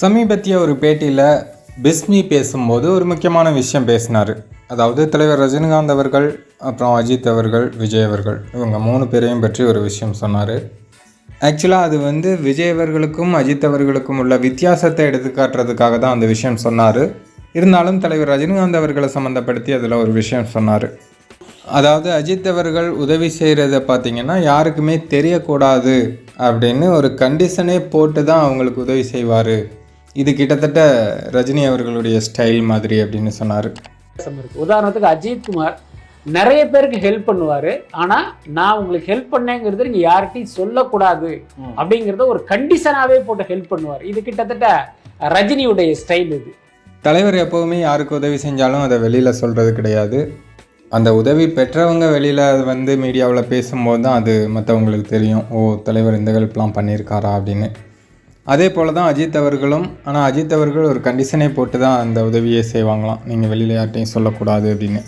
சமீபத்திய ஒரு பேட்டியில் பிஸ்மி பேசும்போது ஒரு முக்கியமான விஷயம் பேசினார். அதாவது தலைவர் ரஜினிகாந்த் அவர்கள் அப்புறம் அஜித் அவர்கள் விஜய் அவர்கள் இவங்க மூணு பேரையும் பற்றி ஒரு விஷயம் சொன்னார். ஆக்சுவலாக அது வந்து விஜய் அவர்களுக்கும் அஜித் அவர்களுக்கும் உள்ள வித்தியாசத்தை எடுத்துக்காட்டுறதுக்காக தான் அந்த விஷயம் சொன்னார். இருந்தாலும் தலைவர் ரஜினிகாந்த் அவர்களை சம்மந்தப்படுத்தி அதில் ஒரு விஷயம் சொன்னார். அதாவது அஜித் அவர்கள் உதவி செய்கிறத பார்த்தீங்கன்னா யாருக்குமே தெரியக்கூடாது அப்படின்னு ஒரு கண்டிஷனே போட்டு தான் அவங்களுக்கு உதவி செய்வார். இது கிட்டத்தட்ட ரஜினி அவர்களுடைய ஸ்டைல் மாதிரி அப்படின்னு சொன்னார். உதாரணத்துக்கு அஜித் குமார் நிறைய பேருக்கு ஹெல்ப் பண்ணுவாரு. ஆனா நான் உங்களுக்கு ஹெல்ப் பண்ணேங்கிறது நீங்க யார்கிட்டயும் சொல்லக்கூடாது அப்படிங்கறத ஒரு கண்டிஷனாவே போட்டு ஹெல்ப் பண்ணுவார். இது கிட்டத்தட்ட ரஜினியுடைய ஸ்டைல் இது. தலைவர் எப்போவுமே யாருக்கு உதவி செஞ்சாலும் அதை வெளியில் சொல்கிறது கிடையாது. அந்த உதவி பெற்றவங்க வெளியில் வந்து மீடியாவில் பேசும்போது தான் அது மற்றவங்களுக்கு தெரியும். ஓ தலைவர் இந்த ஹெல்ப்லாம் பண்ணியிருக்காரா அப்படின்னு. அதே போல் தான் அஜித் அவர்களும் ஆனால் அஜித் அவர்கள் ஒரு கண்டிஷனே போட்டு தான் அந்த உதவியை செய்வாங்களாம். நீங்கள் வெளியில் யார்ட்டையும் சொல்லக்கூடாது அப்படின்னு.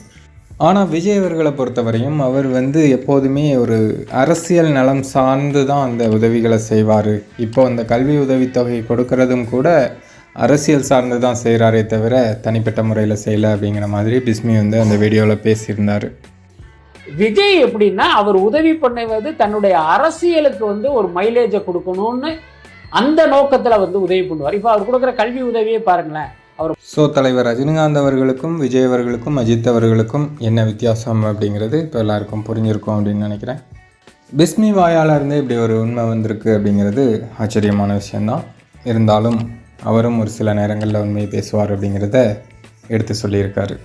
ஆனால் விஜய் அவர்களை பொறுத்தவரையும் அவர் வந்து எப்போதுமே ஒரு அரசியல் நலம் சார்ந்து தான் அந்த உதவிகளை செய்வார். இப்போ அந்த கல்வி உதவித்தொகை கொடுக்கறதும் கூட அரசியல் சார்ந்து தான் செய்கிறாரே தவிர தனிப்பட்ட முறையில் செய்யலை அப்படிங்கிற மாதிரி பிஸ்மி வந்து அந்த வீடியோவில் பேசியிருந்தார். விஜய் எப்படின்னா அவர் உதவி பண்ணுவது தன்னுடைய அரசியலுக்கு வந்து ஒரு மைலேஜை கொடுக்கணும்னு அந்த நோக்கத்தில் வந்து உதவி பண்ணுவார். இப்போ அவர் கொடுக்குற கல்வி உதவியே பாருங்களேன். அவர் ஸோ தலைவர் ரஜினிகாந்த் அவர்களுக்கும் விஜய் அவர்களுக்கும் அஜித் அவர்களுக்கும் என்ன வித்தியாசம் அப்படிங்கிறது இப்போ எல்லாருக்கும் புரிஞ்சிருக்கும் அப்படின்னு நினைக்கிறேன். பிஸ்மி வாயால் இருந்தே இப்படி ஒரு உண்மை வந்திருக்கு அப்படிங்கிறது ஆச்சரியமான விஷயந்தான் இருந்தாலும் அவரும் ஒரு சில நேரங்களில் உண்மையை பேசுவார் அப்படிங்கிறத எடுத்து சொல்லியிருக்காரு.